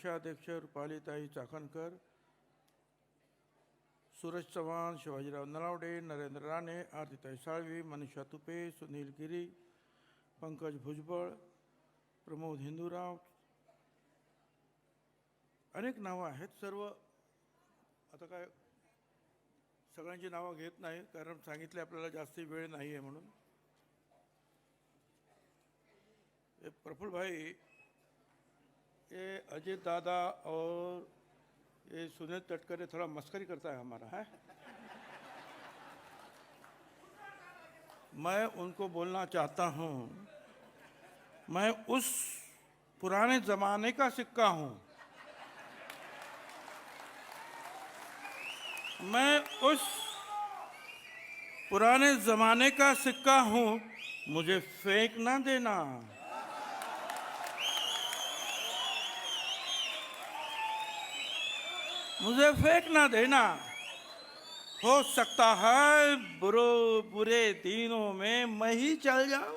प्रदेशाध्यक्ष रुपालीताई चाकणकर सूरज चव्हाण शिवाजीराव नलावडे नरेंद्र राणे आरतीताई साळवी मनीषा तुपे सुनील गिरी पंकज भुजबळ प्रमोद हिंदूराव अनेक नावं आहेत सर्व. आता काय सगळ्यांची नावं घेत नाही कारण सांगितले आपल्याला जास्ती वेळ नाही आहे म्हणून प्रफुल्लभाई ये अजय दादा और ये सुनील तटकरे थोड़ा मस्करी करता है हमारा है? मैं उनको बोलना चाहता हूँ। मैं उस पुराने जमाने का सिक्का हूँ। मैं उस पुराने जमाने का सिक्का हूँ। मुझे फेंक ना देना। मुझे फेंक ना देना। हो सकता है बुरो बुरे दिनों में मैं ही चल जाऊं।